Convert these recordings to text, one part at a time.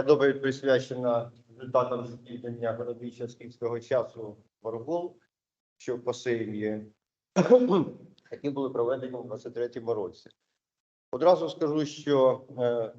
Моя доповідь присвячена результатам закріплення городища скіфського часу Варгул, що в Посеймі, які були проведені у 23-му році. Одразу скажу, що е,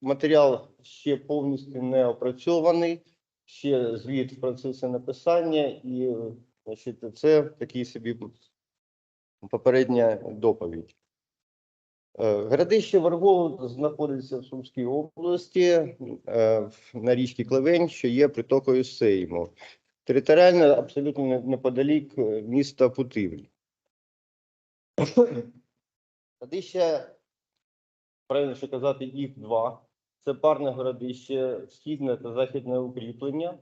матеріал ще повністю не опрацьований, ще звіт в процесі написання, і значить, це такий собі попередня доповідь. Е, Городище Варгол знаходиться в Сумській області е, на річці Клевень, що є притокою Сейму. Територіально абсолютно неподалік е, міста Путивль. Городище, правильніше казати, їх два. Це парне городище, східне та західне укріплення.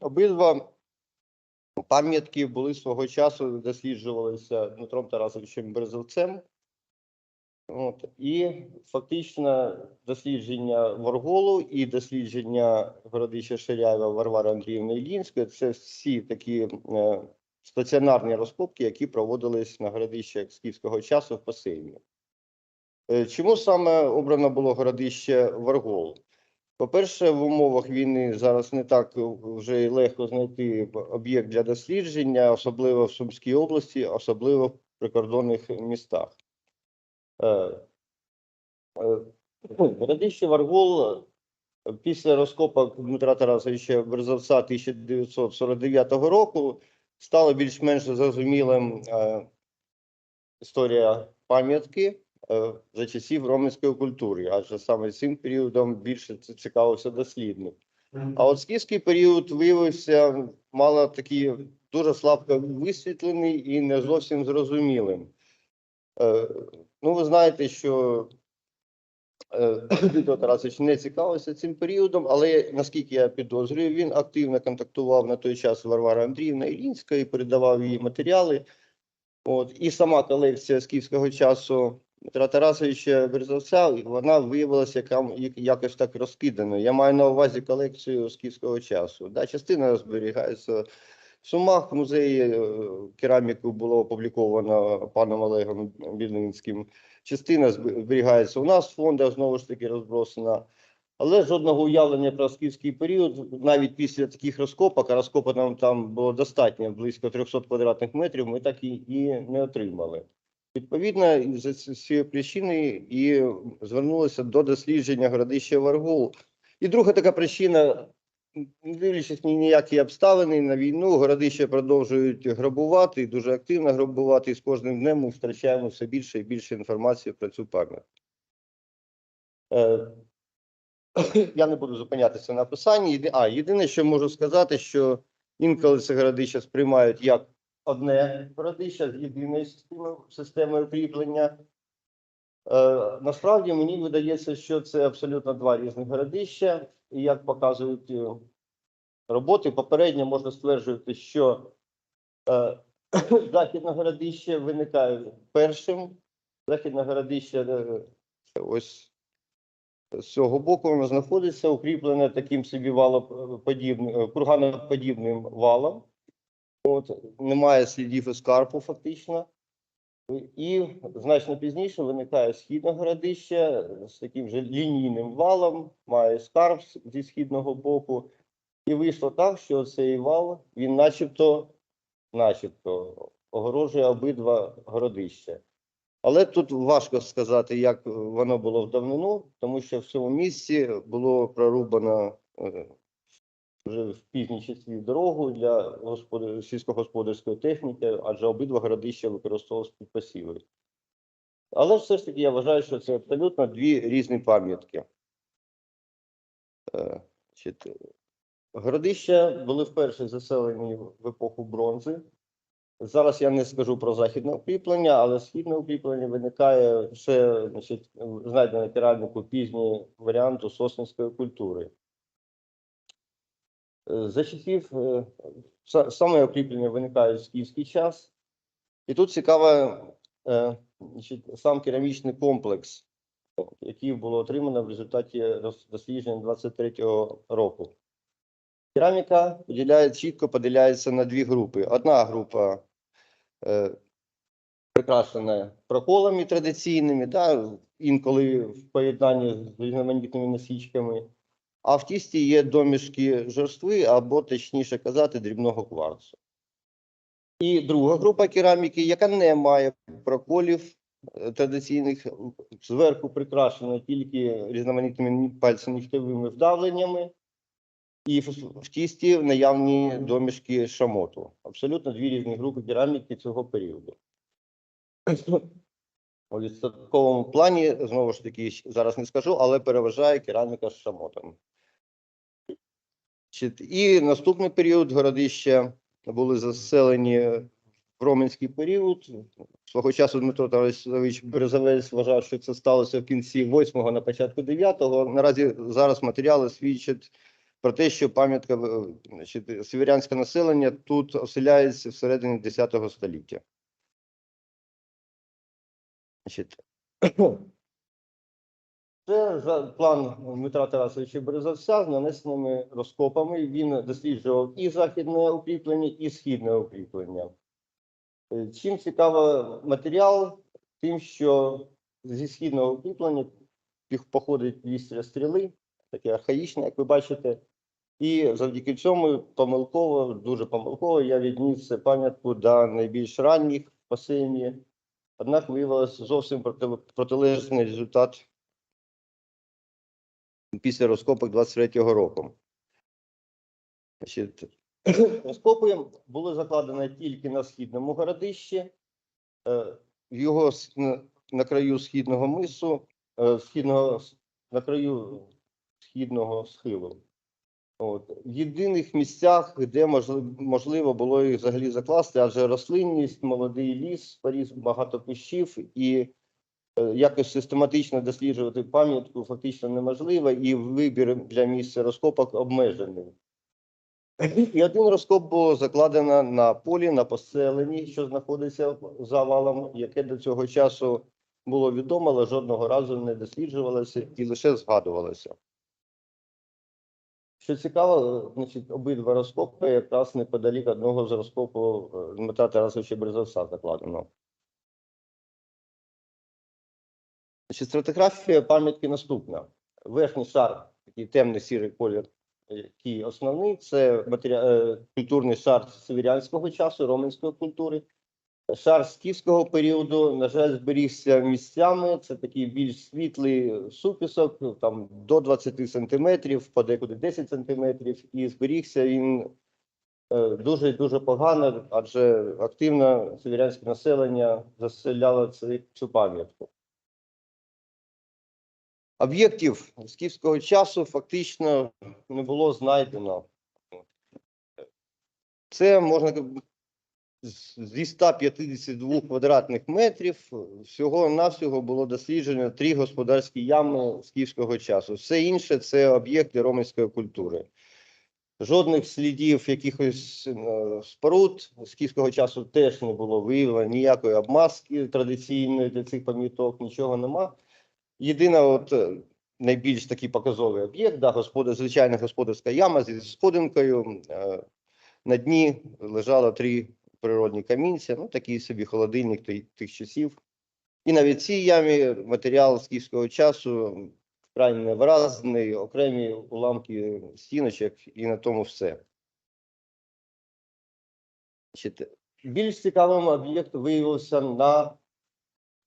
Обидва Пам'ятки були свого часу, досліджувалися Дмитром Тарасовичем Березовцем. От, і фактично дослідження Ворголу і дослідження городища Ширяєва Варвари Андріївни Ілінської це всі такі е, стаціонарні розкопки, які проводились на городище скіфського часу в Посеймі. Е, чому саме обрано було городище Варгол? По-перше, в умовах війни зараз не так вже легко знайти об'єкт для дослідження, особливо в Сумській області, особливо в прикордонних містах. Е, е, ну, Варгол е, після розкопок Дмитра Тарасовича Березовця 1949 року стало більш-менш зрозумілим е, історія пам'ятки за часів романської культури, адже саме цим періодом більше цікавився дослідник. А от скіфський період виявився мало такий дуже слабко висвітлений і не зовсім зрозумілим. Е, ну, ви знаєте, що е, Дмитро Тарасович не цікавився цим періодом, але наскільки я підозрюю, він активно контактував на той час з Варварою Андріївною Ілінською і передавав їй матеріали. От, і сама колекція скіфського часу Дмитра Тарасовича Березовця, вона виявилася якось так розкиданою. Я маю на увазі колекцію скіфського часу. Да, частина зберігається в Сумах, в музеї е, кераміку було опубліковано паном Олегом Білинським. Частина зберігається у нас в фондах, знову ж таки розбросана. Але жодного уявлення про скіфський період, навіть після таких розкопок, а розкопок нам там було достатньо близько 300 квадратних метрів, ми так і, і не отримали. Відповідно, за ці- цієї причини і звернулися до дослідження городища Варгул. І друга така причина, не дивлячись ні ніякі обставини на війну, городища продовжують грабувати, дуже активно грабувати, і з кожним днем ми втрачаємо все більше і більше інформації про цю пам'ять. Е, я не буду зупинятися на писанні. А, єдине, що можу сказати, що інколи це городища сприймають як одне городище з єдиною системою, системою кріплення. Е, насправді мені видається, що це абсолютно два різних городища, і як показують е, роботи, попередньо можна стверджувати, що е, західне городище виникає першим. Західне городище е, ось з цього боку воно знаходиться, укріплене таким собі валоподібним, е, курганоподібним валом. От, немає слідів ескарпу фактично. І значно пізніше виникає східне городище з таким же лінійним валом, має скарб зі східного боку. І вийшло так, що цей вал, він начебто, начебто огорожує обидва городища. Але тут важко сказати, як воно було в давнину, тому що в цьому місці було прорубано е, вже в пізній часі дорогу для господар... сільськогосподарської техніки, адже обидва городища використовувалися під посіви. Але все ж таки я вважаю, що це абсолютно дві різні пам'ятки. Е, Городища були вперше заселені в епоху бронзи. Зараз я не скажу про західне укріплення, але східне укріплення виникає ще значить, знайдено кераміку пізнього варіанту сосницької культури. Е, За часів е, саме укріплення виникає в скіфський час. І тут цікаво е, сам керамічний комплекс, який було отримано в результаті досліджень 23-го року. Кераміка поділяє, чітко поділяється на дві групи. Одна група е, прикрашена проколами традиційними, да, інколи в поєднанні з різноманітними насічками. А в тісті є домішки жорстви, або, точніше казати, дрібного кварцу. І друга група кераміки, яка не має проколів е, традиційних, зверху прикрашена тільки різноманітними пальцем-нігтєвими вдавленнями. І в тісті наявні домішки шамоту. Абсолютно дві різні групи кераміки цього періоду. У відсотковому плані, знову ж таки, зараз не скажу, але переважає кераміка з шамотом. І наступний період городища були заселені в роменський період. Свого часу Дмитро Тарасович Березовець вважав, що це сталося в кінці 8-го, на початку 9-го. Наразі зараз матеріали свідчать про те, що пам'ятка е, сіверянське населення тут оселяється всередині 10 століття. Це план Дмитра Тарасовича Березовця з нанесеними розкопами. Він досліджував і західне укріплення, і східне укріплення. Е, Чим цікавий матеріал? Тим, що зі східного укріплення походить вістря стріли, таке архаїчне, як ви бачите. І завдяки цьому помилково, дуже помилково, я відніс пам'ятку до найбільш ранніх в басейні. Однак виявилося зовсім протилежний результат після розкопок 23-го року. Розкопи були закладені тільки на східному городищі, е, його на- краю східного мису, е, східного, на краю східного схилу. От. В єдиних місцях, де можливо, було їх взагалі закласти, адже рослинність, молодий ліс, поріс багато кущів, і якось систематично досліджувати пам'ятку фактично неможливо, і вибір для місця розкопок обмежений. І один розкоп було закладено на полі, на поселенні, що знаходиться за валом, яке до цього часу було відомо, але жодного разу не досліджувалося і лише згадувалося. Що цікаво, значить, обидва розкопи якраз неподалік одного з розкопу е, Дмитра Тарасовича Березовця закладено. Значить, стратиграфія пам'ятки наступна. Верхній шар, такий темний сірий колір, який основний, це матеріал, е, культурний шар северянського часу, романської культури. Шар скіфського періоду, на жаль, зберігся місцями. Це такий більш світлий супісок, там до 20 сантиметрів, подекуди 10 сантиметрів, і зберігся він е, дуже дуже погано, адже активно северянське населення заселяло цю пам'ятку. Об'єктів скіфського часу фактично не було знайдено. Це можна зі 152 квадратних метрів всього навсього було досліджено три господарські ями скіфського часу. Все інше це об'єкти романської культури. Жодних слідів якихось е, споруд скіфського часу теж не було виявлено, ніякої обмазки традиційної для цих пам'яток, нічого нема. Єдина, от е, найбільш такий показовий об'єкт, да, господар, звичайна господарська яма зі сходинкою. Е, на дні лежало три природні камінця, ну такий собі холодильник тих часів. І в цій ямі матеріал скіфського часу вкрай невиразний, окремі уламки стіночок, і на тому все. Більш цікавим об'єкт виявився на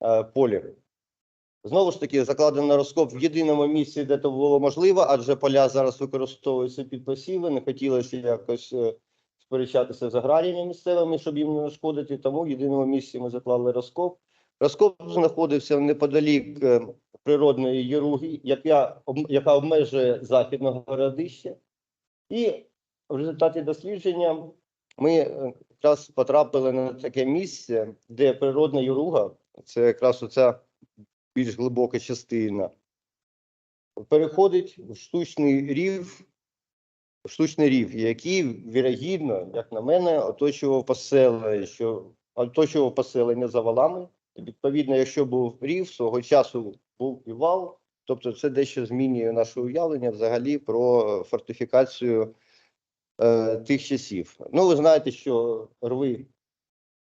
е, полі. Знову ж таки, закладено розкоп в єдиному місці, де це було можливо, адже поля зараз використовуються під посіви. Не хотілося якось е, сперечатися з аграріями місцевими, щоб їм не нашкодити. Тому в єдиному місці ми заклали розкоп. Розкоп знаходився неподалік е, природної єруги, яка, яка обмежує західного городища. І в результаті дослідження ми е, якраз потрапили на таке місце, де природна юруга, це якраз оця більш глибока частина, переходить в штучний рів, в штучний рів, який, вірогідно, як на мене, оточував поселення, що оточував поселення за валами. Відповідно, якщо був рів, свого часу був і вал. Тобто, це дещо змінює наше уявлення взагалі про фортифікацію е, тих часів. Ну, ви знаєте, що рви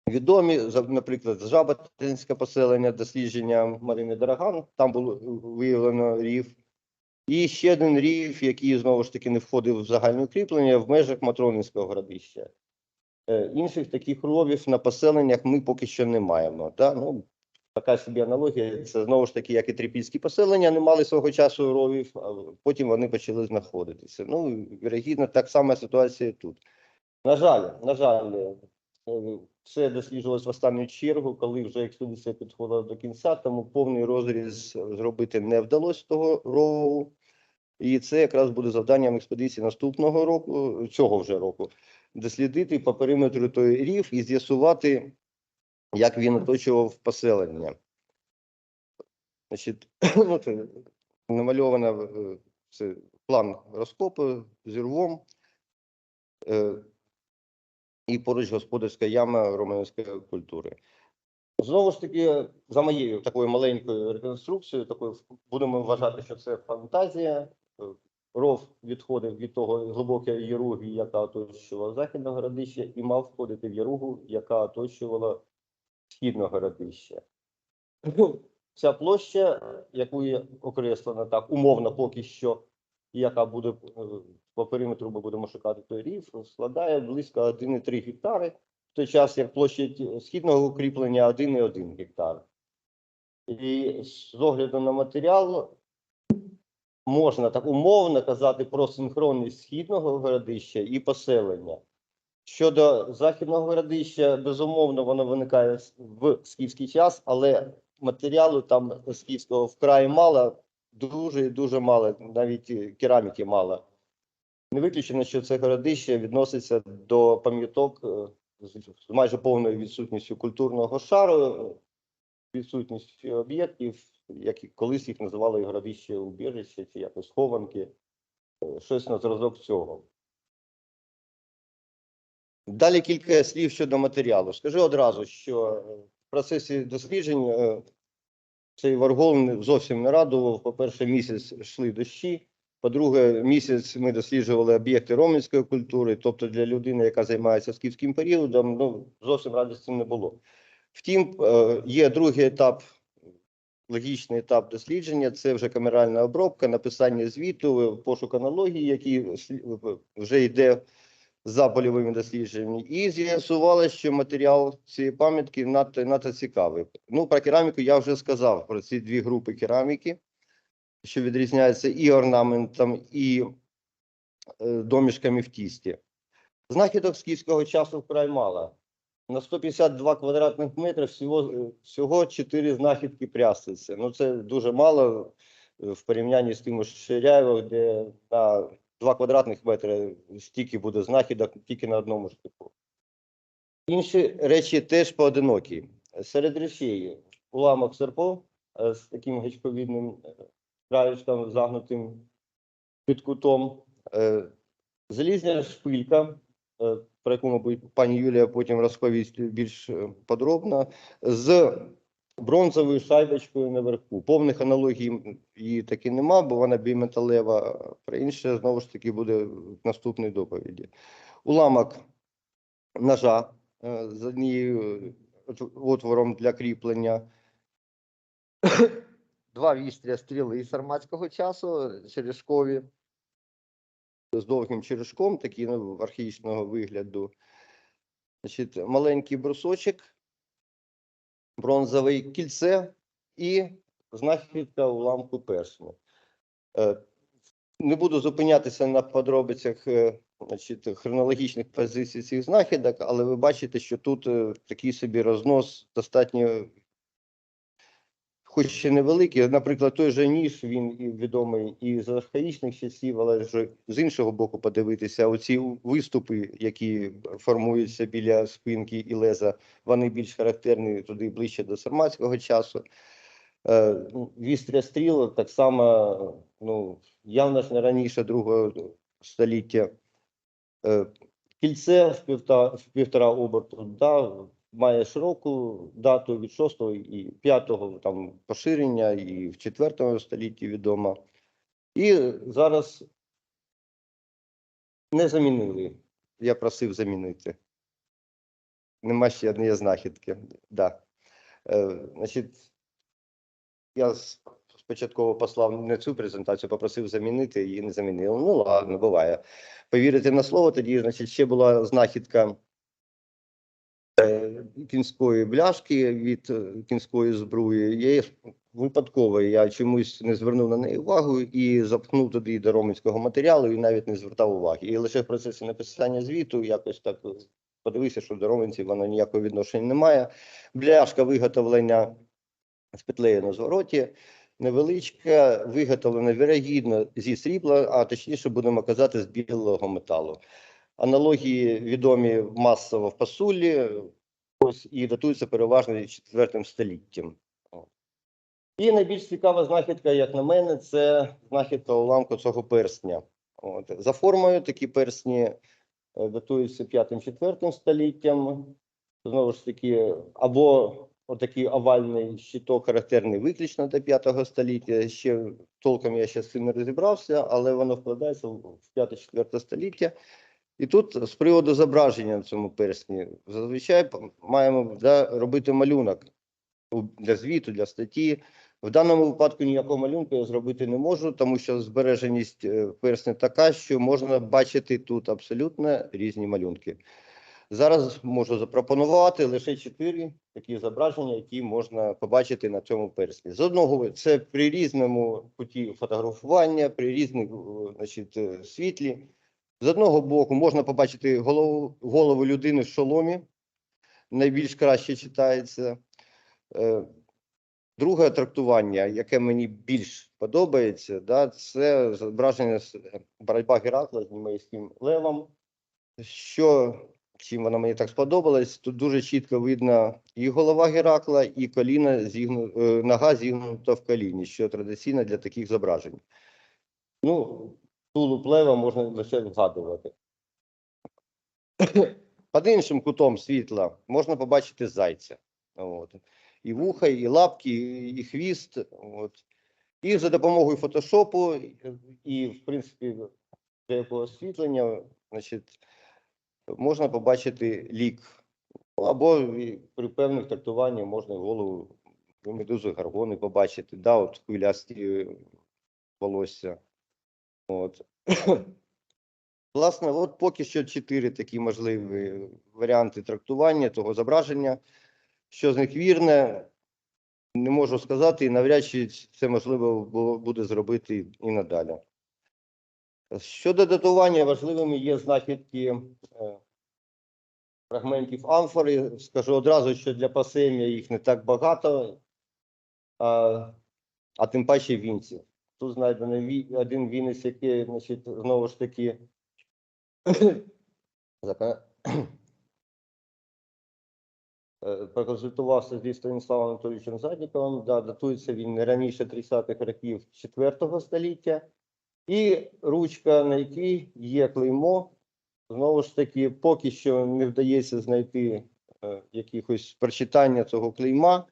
відомі, наприклад, Жаботинське поселення, дослідження Марини Дороган, там було виявлено рів. І ще один рів, який знову ж таки не входив в загальне укріплення в межах Матронинського городища. Е, Інших таких ровів на поселеннях ми поки що не маємо. Да? Ну, така собі аналогія. Це знову ж таки, як і трипільські поселення, не мали свого часу ровів, а потім вони почали знаходитися. Ну, вірогідно, так само ситуація тут. На жаль, на жаль, е, це досліджувалось в останню чергу, коли вже експедиція підходила до кінця, тому повний розріз зробити не вдалося того рову. І це якраз буде завданням експедиції наступного року, цього вже року, дослідити по периметру той рів і з'ясувати, як він оточував поселення. Значить, це намальовано е, план розкопу з рвом. Е, і поруч господарська яма романської культури. Знову ж таки, за моєю такою маленькою реконструкцією, такою будемо вважати, що це фантазія. Ров відходив від того глибокої яруги, яка оточувала західне городище, і мав входити в яругу, яка оточувала східне городище. Ця площа, яку є окреслена так умовно поки що, яка буде е, по периметру, ми будемо шукати той рів, складає близько 1,3 гектари, в той час як площа східного укріплення 1,1 гектар. І з огляду на матеріал можна так умовно казати про синхронність східного городища і поселення. Щодо західного городища, безумовно, воно виникає в скіфський час, але матеріалу там скіфського вкрай мало, дуже і дуже мало, навіть кераміки мало. Не виключено, що це городище відноситься до пам'яток е, з майже повною відсутністю культурного шару, е, відсутністю об'єктів, як і колись їх називали городище убіжище чи якось хованки, е, щось на зразок цього. Далі кілька слів щодо матеріалу. Скажу одразу, що в процесі досліджень цей варгол зовсім не радував. По-перше, місяць йшли дощі. По-друге, місяць ми досліджували об'єкти романської культури, тобто для людини, яка займається скіфським періодом, ну зовсім радості не було. Втім, е, є другий етап, логічний етап дослідження. Це вже камеральна обробка, написання звіту, пошук аналогії, слі- вже йде за польовими дослідженнями, і з'ясувалося, що матеріал цієї пам'ятки надто, надто цікавий. Ну, про кераміку я вже сказав, про ці дві групи кераміки, що відрізняються і орнаментом, і е, домішками в тісті. Знахідок скіфського часу вкрай мало. На 152 квадратних метри всього, е, всього 4 знахідки прясниці. Ну, це дуже мало е, в порівнянні з тим, що Ширяєво, де на 2 квадратних метри стільки буде знахідок тільки на одному штику. Інші речі теж поодинокі. Серед речей уламок серпо з таким гачковідним краєчком загнутим під кутом, е, залізна шпилька, е, про яку, мабуть, пані Юлія потім розповість більш е, подробно, з бронзовою шайбочкою наверху. Повних аналогій її таки нема, бо вона біметалева. Про інше знову ж таки буде в наступній доповіді. Уламок ножа з однією отвором для кріплення. Два вістря стріли сарматського часу черешкові з довгим черешком, такі ну, архаїчного вигляду. Значить, маленький брусочок, бронзове кільце і знахідка уламку першня. Е, Не буду зупинятися на подробицях е, значить, хронологічних позицій цих знахідок, але ви бачите, що тут е, такий собі рознос достатньо, хоч ще невеликий. Наприклад, той же ніж, він і відомий і з архаїчних часів, але ж з іншого боку подивитися, оці виступи, які формуються біля спинки і леза, вони більш характерні туди ближче до сарматського часу. Е, ну, Вістря стріл так само, ну, явно ж не раніше другого століття. Е, Кільце в півтора, в півтора оберту, да, має широку дату від 6 і 5 там поширення, і в 4 столітті відомо. І зараз не замінили. Я просив замінити. нема ще однієї знахідки. Да. Е, значить, я спочатку послав не цю презентацію, попросив замінити, її не замінили. Ну, ладно, буває. Повірити на слово, тоді, значить, ще була знахідка кінської бляшки від е, кінської збруї. Я її випадково я чомусь не звернув на неї увагу і запхнув туди до романського матеріалу і навіть не звертав уваги. І лише в процесі написання звіту якось так подивився, що до романців воно ніякого відношення не має. Бляшка виготовлення з петлею на звороті. Невеличка, виготовлена вірогідно зі срібла, а точніше будемо казати з білого металу. Аналогії відомі масово в пасулі, і датуються переважно четвертим століттям. І найбільш цікава знахідка, як на мене, це знахідка уламку цього персня. От. За формою такі персні е, датуються 5-4 століттям. Знову ж таки, або отакий овальний щиток, характерний виключно до 5 століття. Ще толком я ще з цим не розібрався, але воно вкладається в 5-4 століття. І тут з приводу зображення на цьому персні, зазвичай маємо да, робити малюнок для звіту, для статті. В даному випадку ніякого малюнку я зробити не можу, тому що збереженість е, персня така, що можна бачити тут абсолютно різні малюнки. Зараз можу запропонувати лише чотири такі зображення, які можна побачити на цьому персні. З одного це при різному куті фотографування, при різному е, значить, е, світлі. З одного боку можна побачити голову, голову людини в шоломі, найбільш краще читається. Е, Друге трактування, яке мені більш подобається, да, це зображення боротьба Геракла з німейським левом. Що чим воно мені так сподобалось, тут дуже чітко видно і голова Геракла, і коліна зігну, е, нога зігнута в коліні, що традиційно для таких зображень. Ну, тулуб лева можна лише вгадувати. Під іншим кутом світла можна побачити зайця. От. І вуха, і лапки, і, хвіст. От. І за допомогою фотошопу, і, в принципі, деякого освітлення, значить, можна побачити лік. Або при певних трактуваннях можна голову медузи гаргони побачити, да, от хвилясті волосся. От. Власне, от поки що чотири такі можливі варіанти трактування того зображення. Що з них вірне, не можу сказати, і навряд чи це можливо буде зробити і надалі. Щодо датування, важливими є знахідки е, фрагментів амфори. Скажу одразу, що для пасем'я їх не так багато, а, а тим паче вінців. Тут знайдено ві- один вінець, який, значить, знову ж таки, Е, проконсультувався зі Станіславом Анатолійовичем Задніковим. Да, датується він не раніше 30-х років 4 століття. І ручка, на якій є клеймо. Знову ж таки, поки що не вдається знайти е, якихось прочитання цього клейма.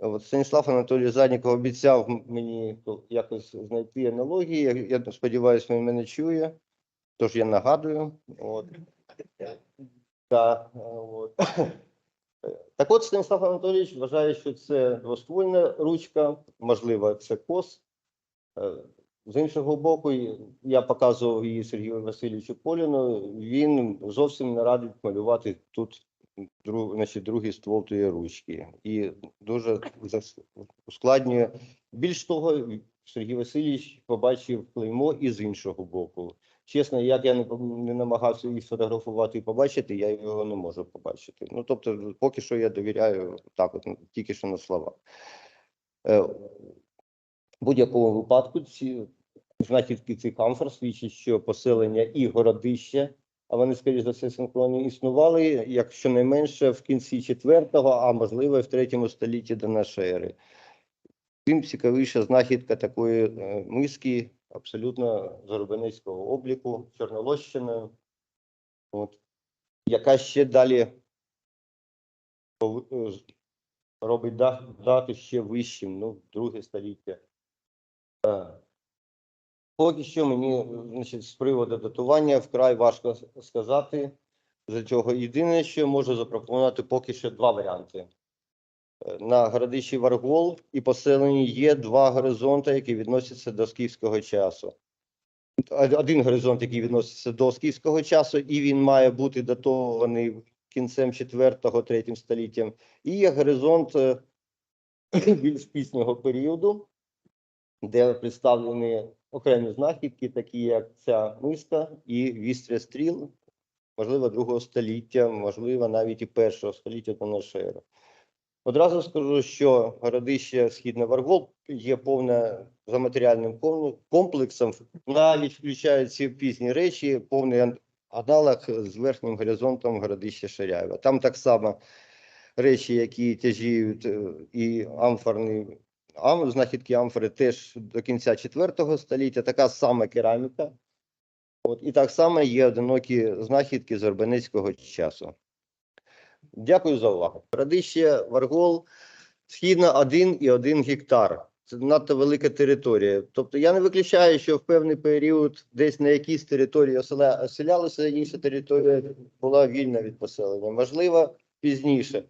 От Станіслав Анатолій Задніков обіцяв мені якось знайти аналогії. Я, сподіваюся, він мене чує. Тож я нагадую. От. Так, е, от. Так от Станіслав Анатолійович вважає, що це двоствольна ручка, можливо, це кос. Е, З іншого боку, я показував її Сергію Васильовичу Поліну. Він зовсім не радить малювати тут друг, значить, другий ствол тієї ручки. І дуже ускладнює. Більш того, Сергій Васильович побачив клеймо і з іншого боку. Чесно, як я не, не намагався її сфотографувати і побачити, я його не можу побачити. Ну, тобто, поки що я довіряю так, от, тільки що на слова. Е, будь-якому випадку ці знахідки цих амфор свідчать, що поселення і городище, а вони, скоріш за все, синхронні існували, як щонайменше в кінці 4-го, а можливо, і в 3 столітті до нашої ери. Тим цікавіша знахідка такої е, миски абсолютно зарубинецького обліку, чорнолощиною, от, яка ще далі е, робить да- дату ще вищим, ну, друге століття. Поки що мені, значить, з приводу датування вкрай важко сказати. з цього. Єдине, що можу запропонувати поки що два варіанти. Е, На городищі Варгол і поселенні є два горизонти, які відносяться до скіфського часу. Один горизонт, який відноситься до скіфського часу, і він має бути датований кінцем 4-3 століттям. І є горизонт е, більш пізнього періоду, де представлені окремі знахідки, такі як ця миска і вістря стріл, можливо, другого століття, можливо, навіть і першого століття до нашої ери. Одразу скажу, що городище Східне Варгол є повне за матеріальним ком- комплексом, навіть включаючи пізні речі, повний ан- аналог з верхнім горизонтом городища Ширяєва. Там так само речі, які тяжіють е, і амфорні, ам, знахідки амфори теж до кінця 4 століття, така сама кераміка. От, і так само є одинокі знахідки з Орбанецького часу. Дякую за увагу. Радище Варгол східна 1,1 гектар. Це надто велика територія. Тобто я не виключаю, що в певний період десь на якійсь території оселялися, інша територія була вільна від поселення. Можливо, пізніше.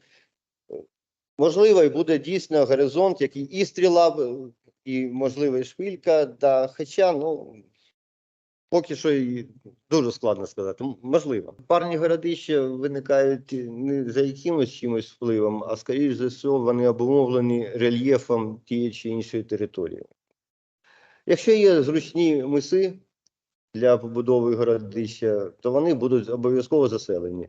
Можливо, і буде дійсно горизонт, який і стріла, і можливо, шпилька. Да, хоча, ну, поки що і дуже складно сказати. Можливо. Парні городища виникають не за якимось чимось впливом, а скоріш за все, вони обумовлені рельєфом тієї чи іншої території. Якщо є зручні миси для побудови городища, то вони будуть обов'язково заселені.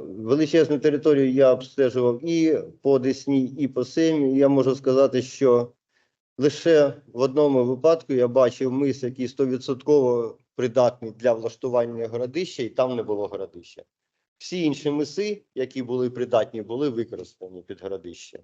Величезну територію я обстежував і по Десні, і по Семі. Я можу сказати, що лише в одному випадку я бачив мис, який 100% придатний для влаштування городища, і там не було городища. Всі інші миси, які були придатні, були використані під городище.